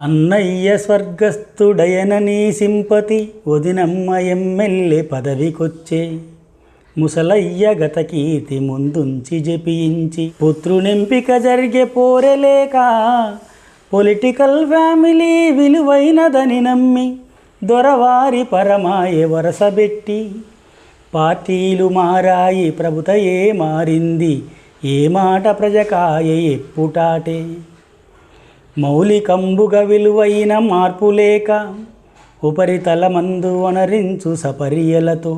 అన్నయ్య స్వర్గస్థుడయననీ సింపతి వదినమ్మ ఎమ్మెల్యే పదవికొచ్చే. ముసలయ్య గత కీర్తి ముందుంచి జపించి పుత్రునెంపిక జరిగే పోరెలేక పొలిటికల్ ఫ్యామిలీ విలువైనదని నమ్మి దొరవారి పరమాయ వరసబెట్టి పార్టీలు మారాయి ప్రభుత ఏ మారింది ఏ మాట ప్రజకాయ ఎప్పుటాటే. మౌలికంబుగ విలువైన మార్పు లేక ఉపరితలమందు వనరించు సపర్యలతో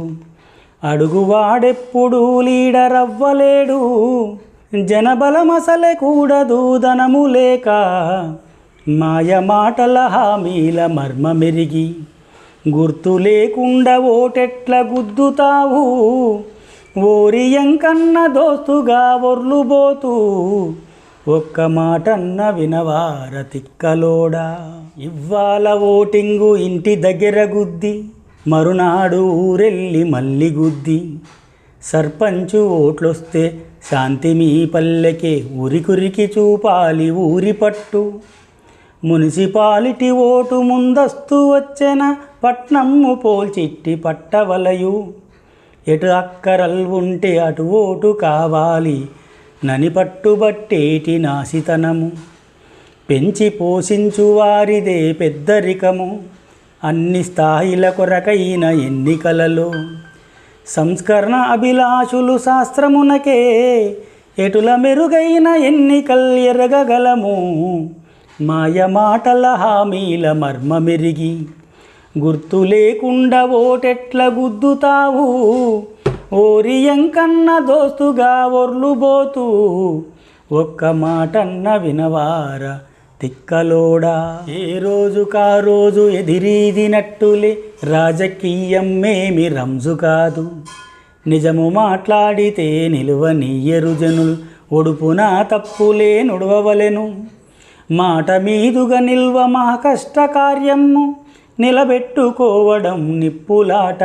అడుగువాడెప్పుడు లీడర్ అవ్వలేడు జనబలమసలే కూడదు ధనము లేక మాయ మాటల హామీల మర్మమెరిగి గుర్తు లేకుండా ఓటెట్ల గుద్దుతావు ఓరియంకన్న దోస్తుగా ఒర్లుబోతూ ఒక్క మాటన్న వినవార తిక్కలోడా ఇవ్వాల ఓటింగు ఇంటి దగ్గర గుద్ది మరునాడు ఊరెళ్ళి మళ్ళీ గుద్ది. సర్పంచు ఓట్లొస్తే శాంతి మీ పల్లెకే ఉరికురికి చూపాలి ఊరి పట్టు. మున్సిపాలిటీ ఓటు ముందస్తు వచ్చెన పట్నమ్ము పోల్చిట్టి పట్టవలయు. ఎటు అక్కరల్ ఉంటే అటు ఓటు కావాలి నని పట్టుబట్టేటి నాసితనము? పెంచి పోషించు వారిదే పెద్దరికము. అన్ని స్థాయిల కొరకైన ఎన్నికలలో సంస్కరణ అభిలాషులు శాస్త్రమునకే ఎటుల మెరుగైన ఎన్నికల్ ఎరగగలము? మాయ మాటల హామీల మర్మమెరిగి గుర్తు లేకుండా ఓటెట్ల గుద్దుతావు? ఓరియంకన్న దోస్తుగా ఒర్లుబోతూ ఒక్క మాటన్న వినవార తిక్కలోడా. ఏ రోజు కా రోజు ఎదిరీదినట్టులే రాజకీయం మేమి రంజు కాదు. నిజము మాట్లాడితే నిలువనీయరు జనులు ఒడుపున తప్పులే నుడవవలెను. మాట మీదుగా నిల్వ మా కష్ట కార్యము నిలబెట్టుకోవడం నిప్పులాట.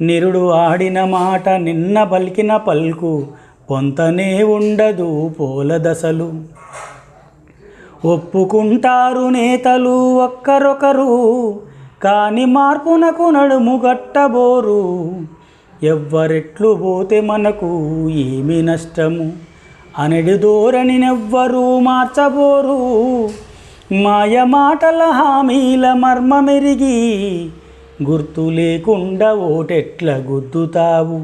నిరుడు ఆడిన మాట నిన్న పలికిన పల్కు పొంతనే ఉండదు పోల దశలు. ఒప్పుకుంటారు నేతలు ఒక్కరొకరు కాని మార్పునకు నడుము గట్టబోరు. ఎవ్వరెట్లు పోతే మనకు ఏమి నష్టము? అనడి ధోరణినెవ్వరూ మార్చబోరు. మాయ మాటల హామీల మర్మమెరిగి గుర్తు లేకుండా ఓటెట్ల గుద్దుతావు.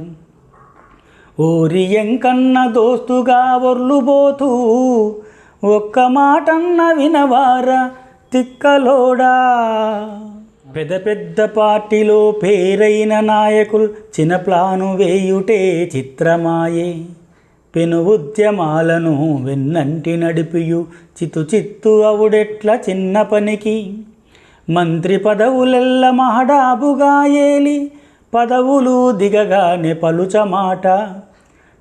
ఓరియంకన్న దోస్తుగా ఒర్లుబోతూ ఒక్క మాటన్న వినవార తిక్కలోడా. పెద్ద పెద్ద పార్టీలో పేరైన నాయకులు చిన్న ప్లాను వేయుటే చిత్రమాయే. పెను ఉద్యమాలను వెన్నంటి నడిపియు చిత్తు చిత్తు అవుడెట్ల చిన్న పనికి. మంత్రి పదవులెల్ల మహడాబుగా ఏలి పదవులు దిగగానే పలుచమాట.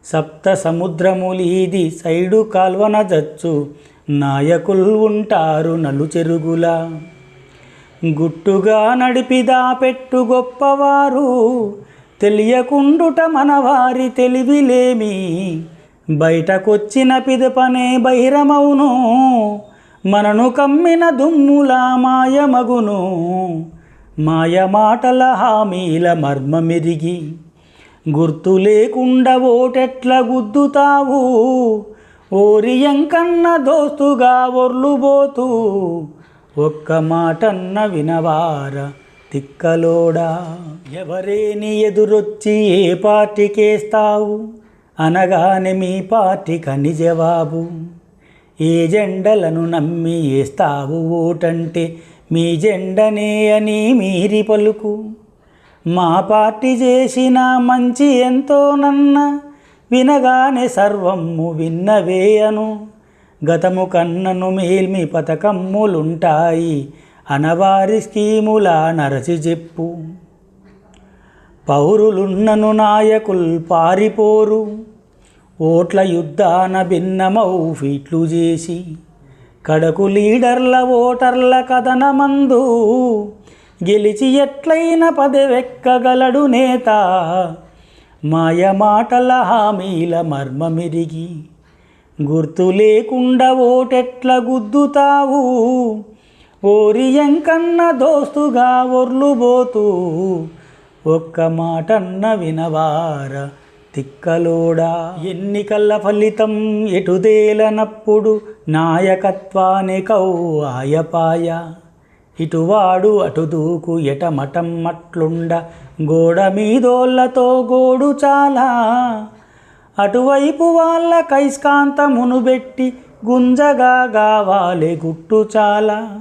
సప్త సముద్రములీది సైడు కాల్వన జచ్చు నాయకులు ఉంటారు నలుచెరుగులా. గుట్టుగా నడిపిదా పెట్టు గొప్పవారు తెలియకుండుట మనవారి తెలివిలేమి. బయటకొచ్చిన పిదపనే బహిరమవును మనను కమ్మిన దుమ్ములా మాయమగును. మాయ మాటల హామీల మర్మమెరిగి గుర్తు లేకుండా ఓటెట్ల గుద్దుతావు. ఓరియంకన్న దోస్తుగా ఒర్లుబోతూ ఒక్క మాటన్న వినవార తిక్కలోడా. ఎవరేని ఎదురొచ్చి ఏ పార్టీకేస్తావు అనగానే మీ పార్టీ కని జవాబు. ఏ జెండలను నమ్మి వేస్తావు ఓటంటే మీ జెండనే అని మీరి పలుకు. మా పార్టీ చేసిన మంచి ఎంతో నన్న వినగానే సర్వము విన్నవేయను. గతము కన్నను మేల్మి పథకమ్ములుంటాయి అనవారి స్కీముల నరసి చెప్పు పౌరులున్నను నాయకుల్ పారిపోరు. ఓట్ల యుద్ధాన భిన్నమౌ ఫీట్లు చేసి కడకు లీడర్ల ఓటర్ల కథనమందు గెలిచి ఎట్లయిన పదవెక్కగలడు నేత. మాయ మాటల హామీల మర్మమెరిగి గుర్తు లేకుండా ఓటెట్ల గుద్దుతావు. ఓరి ఎంకన్న దోస్తుగా ఒర్లుబోతూ ఒక్క మాటన్న వినవార తిక్కలోడా? ఎన్నికల ఫలితం ఎటుదేలనప్పుడు నాయకత్వానికౌ ఆయపాయ ఇటువాడు అటు దూకు ఎటమటం మట్లుండ గోడ మీదోళ్ళతో గోడు చాలా. అటువైపు వాళ్ళ కైస్కాంతమును పెట్టి గుంజగా గావాలే గుట్టు చాలా.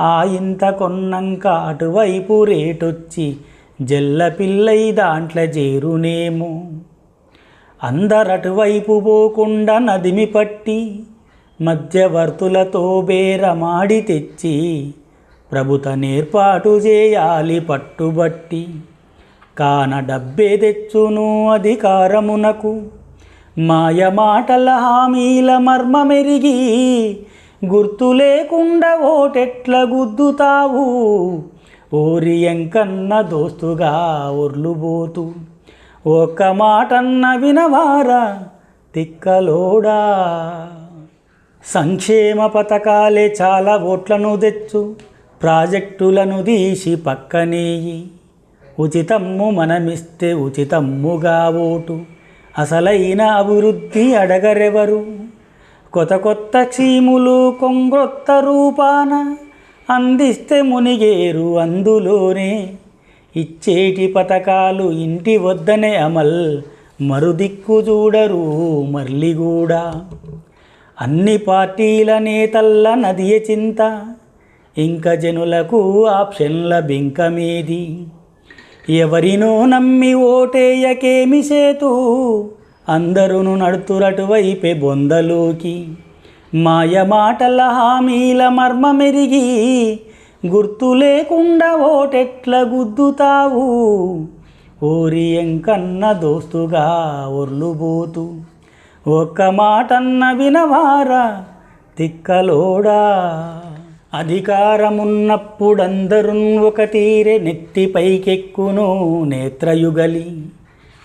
ఆ ఇంత కొన్నంక అటువైపు రేటొచ్చి జల్ల పిల్లై దాంట్లో చేరునేమో. అందరటువైపు పోకుండా నదిమి పట్టి మధ్యవర్తులతో బేరమాడి తెచ్చి ప్రభుత నేర్పాటు చేయాలి పట్టుబట్టి. కాన డబ్బే తెచ్చును అధికారమునకు. మాయ మాటల హామీల మర్మమెరిగి గుర్తు లేకుండా ఓటెట్ల గుద్దుతావు. ఓరి ఎంకన్న దోస్తుగా ఒర్లుబోతూ. ఒక్క మాటన్న వినవారా తిక్కలోడా? సంక్షేమ పథకాలే చాలా ఓట్లను తెచ్చు ప్రాజెక్టులను తీసి పక్కనేయి. ఉచితమ్ము మనమిస్తే ఉచితమ్ముగా ఓటు. అసలైన అభివృద్ధి అడగరెవరు? కొత్త కొత్త క్షీములు కొంగొత్త రూపాన అందిస్తే మునిగేరు అందులోనే. ఇచ్చేటి పథకాలు ఇంటి వద్దనే అమల్ మరుదిక్కు చూడరు మర్లిగూడ అన్ని పార్టీల నేతల్ల నదియ చింత ఇంకా జనులకు ఆప్షన్ల బింకమేది. ఎవరినో నమ్మి ఓటేయకేమి సేతు అందరును నడుతురటువైపే బొందలోకి. మాయ మాటల హామీల మర్మమెరిగి గుర్తు లేకుండా ఓటెట్ల గుద్దుతావు. ఓరి ఎంకన్న దోస్తుగా ఒర్లుబోతూ ఒక్క మాటన్న వినవారా తిక్కలోడా. అధికారమున్నప్పుడందరూ ఒక తీరే నెత్తి పైకెక్కును నేత్రయుగలి.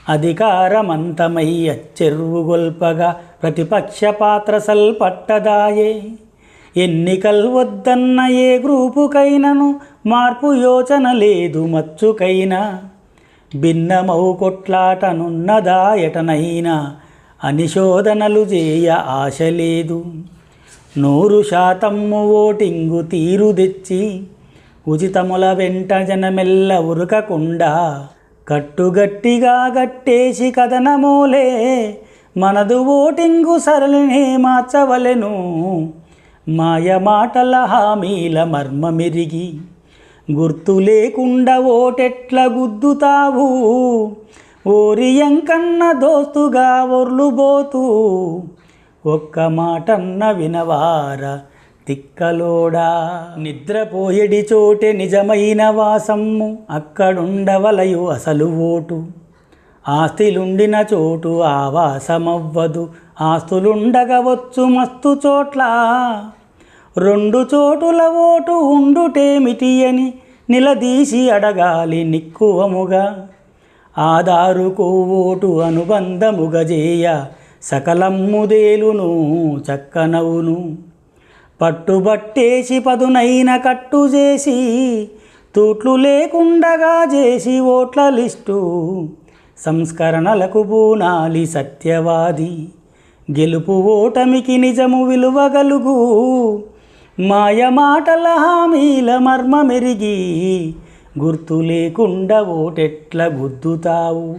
అధికారమంతమై అచ్చెరువుగొల్పగా ప్రతిపక్ష పాత్ర సల్పట్టదాయే. ఎన్నికల్ వద్దన్న ఏ గ్రూపుకైనను మార్పు యోచన లేదు మచ్చుకైనా. భిన్నమౌ కొట్లాటనున్నదా ఎటనైనా అనిశోధనలు చేయ ఆశ లేదు. నూరు శాతమ్ము ఓటింగు తీరు తెచ్చి ఉచితముల వెంట జనమెల్ల ఉరకకుండా కట్టుగట్టిగా గట్టేసి కథనమోలే. మనదు ఓటింగు సరళినే మార్చవలెను. మాయమాటల హామీల మర్మమెరిగి గుర్తు లేకుండా ఓటెట్ల గుద్దుతావు. ఓరియంకన్న దోస్తుగా ఒర్లుబోతూ ఒక్క మాటన్న వినవార తిక్కలోడా. నిద్రపోయడి చోటే నిజమైన వాసమ్ము అక్కడుండవలయు అసలు ఓటు. ఆస్తిలుండిన చోటు ఆవాసమవ్వదు. ఆస్తులుండగవచ్చు మస్తు చోట్ల. రెండు చోటుల ఓటు ఉండుటేమిటి అని నిలదీసి అడగాలి నిక్కువముగా. ఆధారుకు ఓటు అనుబంధముగజేయ సకలమ్ముదేలును చక్కనవును. పట్టుబట్టేసి పదునైన కట్టు చేసి తూట్లు లేకుండగా చేసి ఓట్ల లిస్టు. సంస్కరణలకు బూనాలి సత్యవాది. గెలుపు ఓటమికి నిజము విలువగలుగు మాయ మాటల హామీల మర్మమెరిగి గుర్తు లేకుండా ఓటెట్ల గుద్దుతావు.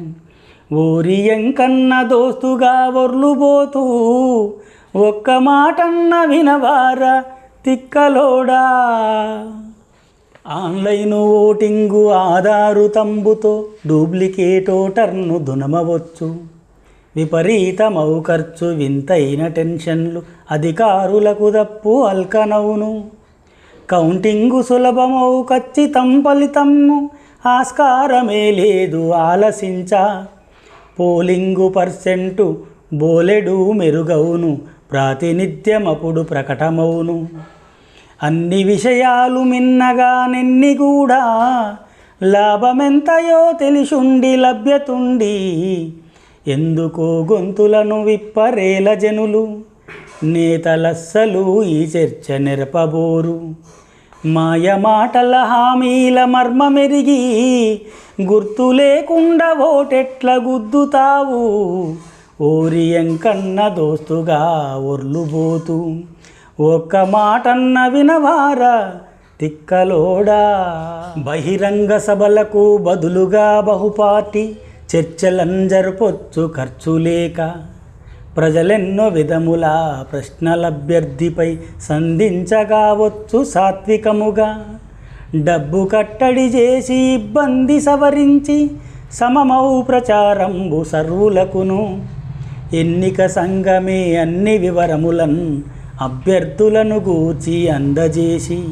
ఓరి ఎంకన్న దోస్తుగా ఒర్లుబోతూ ఒక్క మాటన్న వినవారా తిక్కలోడా. ఆన్లైన్ ఓటింగు ఆధారు తంబుతో డూప్లికేట్ ఓటర్ను దునమవచ్చు. విపరీతమౌ ఖర్చు వింతైన టెన్షన్లు అధికారులకు దప్పు అల్కనవును. కౌంటింగు సులభమౌ ఖచ్చితం ఫలితము ఆస్కారమే లేదు ఆలసించ. పోలింగు పర్సెంటు బోలెడు మెరుగవును ప్రాతినిధ్యమప్పుడు ప్రకటమవును అన్ని విషయాలు మిన్నగా నిన్ని కూడా లాభమెంతయో తెలిసుండి లభ్యతుండి. ఎందుకో గొంతులను విప్పరేల జనులు నేతలస్సలు ఈ చర్చ నెరపబోరు. మాయ మాటల హామీల మర్మమెరిగి గుర్తు లేకుండా ఓటెట్ల గుద్దుతావు. ఓరియం కన్న దోస్తుగా ఒర్లుబోతూ. ఒక్క మాటన్న వినవారా తిక్కలోడా. బహిరంగ సభలకు బదులుగా బహుపాటి బహుపార్టీ చర్చలంజరుపొచ్చు ఖర్చు లేక ప్రజలెన్నో విధముల ప్రశ్నలభ్యర్థిపై సంధించగావచ్చు సాత్వికముగా. డబ్బు కట్టడి చేసి ఇబ్బంది సవరించి సమమౌ ప్రచారంబు సర్వులకును. ఎన్నిక సంఘమే అన్ని వివరములను అభ్యర్థులను గూచి అందజేసి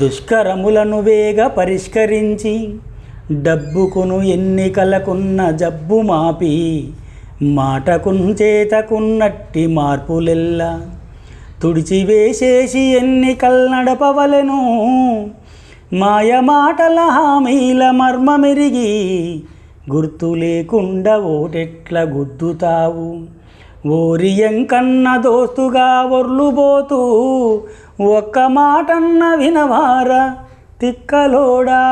దుష్కరములను వేగ పరిష్కరించి డబ్బుకును ఎన్నికలకున్న జబ్బు మాపి మాటకున్ చేతకున్నట్టి మార్పులెల్లా. తుడిచివేసేసి ఎన్నికల్ నడపవలెను మాయ మాటల హామీల మర్మమెరిగి గుర్తు లేకుండా ఓటెట్ల గుద్దుతావు. ఓరియం కన్న దోస్తుగా ఒర్లుబోతూ ఒక్క మాటన్న వినవార తిక్కలోడా.